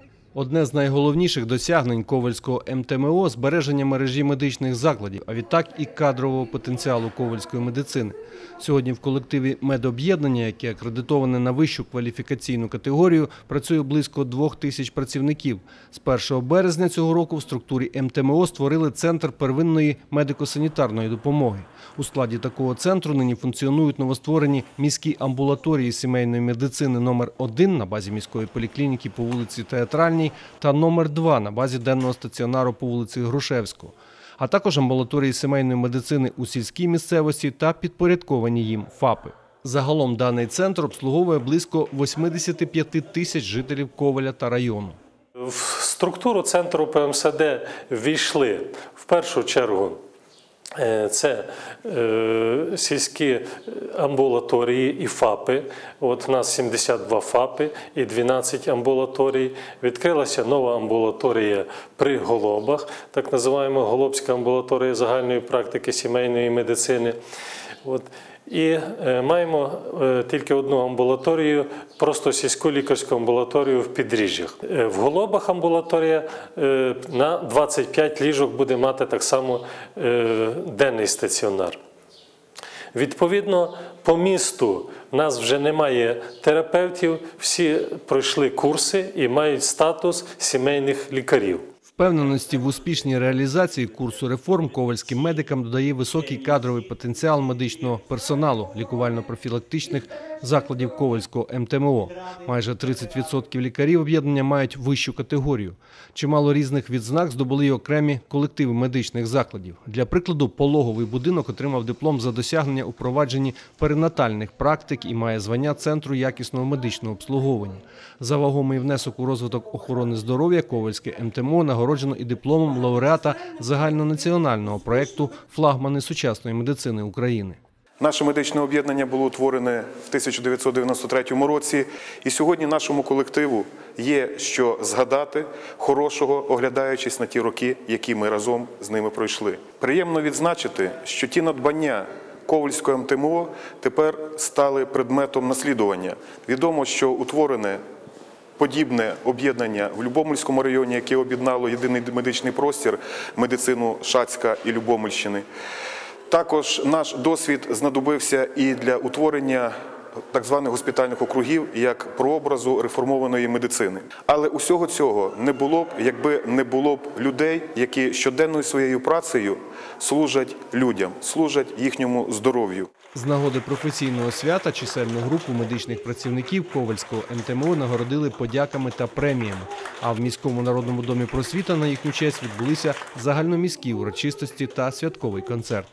nice. Одне з найголовніших досягнень Ковальського МТМО – збереження мережі медичних закладів, а відтак і кадрового потенціалу ковальської медицини. Сьогодні в колективі медоб'єднання, яке акредитоване на вищу кваліфікаційну категорію, працює близько двох тисяч працівників. З 1 березня цього року в структурі МТМО створили Центр первинної медико-санітарної допомоги. У складі такого центру нині функціонують новостворені міські амбулаторії сімейної медицини номер 1 на базі міської поліклініки по вулиці Театральній та номер 2 на базі денного стаціонару по вулиці Грушевського, а також амбулаторії сімейної медицини у сільській місцевості та підпорядковані їм ФАПи. Загалом даний центр обслуговує близько 85 тисяч жителів Коваля та району. В структуру центру ПМСД ввійшли в першу чергу. Е, Це е, сільські амбулаторії і ФАПи. От у нас 72 ФАПи і 12 амбулаторій. Відкрилася нова амбулаторія при Голобах, так називаємо Голобська амбулаторія загальної практики сімейної медицини. От. І е, маємо е, тільки одну амбулаторію, просто сільську лікарську амбулаторію в підріжжях. Е, в Голобах амбулаторія на 25 ліжок буде мати так само денний стаціонар. Відповідно, по місту в нас вже немає терапевтів, всі пройшли курси і мають статус сімейних лікарів. Впевненості в успішній реалізації курсу реформ ковальським медикам додає високий кадровий потенціал медичного персоналу лікувально-профілактичних закладів Ковальського МТМО. Майже 30% лікарів об'єднання мають вищу категорію. Чимало різних відзнак здобули й окремі колективи медичних закладів. Для прикладу, пологовий будинок отримав диплом за досягнення у провадженні перинатальних практик і має звання Центру якісного медичного обслуговування. За вагомий внесок у розвиток охорони здоров'я Ковальське МТМО нагороджено і дипломом лауреата загальнонаціонального проєкту Флагмани сучасної медицини України. Наше медичне об'єднання було утворене в 1993 році, і сьогодні нашому колективу є що згадати хорошого, оглядаючись на ті роки, які ми разом з ними пройшли. Приємно відзначити, що ті надбання Ковальського МТМО тепер стали предметом наслідування. Відомо, що утворене подібне об'єднання в Любомельському районі, яке об'єднало єдиний медичний простір, медицину Шацька і Любомельщини. Також наш досвід знадобився і для утворення так званих госпітальних округів як прообразу реформованої медицини. Але усього цього не було б, якби не було б людей, які щоденною своєю працею служать людям, служать їхньому здоров'ю. З нагоди професійного свята чисельну групу медичних працівників Ковальського МТМО нагородили подяками та преміями. А в міському народному домі просвіта на їхню честь відбулися загальноміські урочистості та святковий концерт.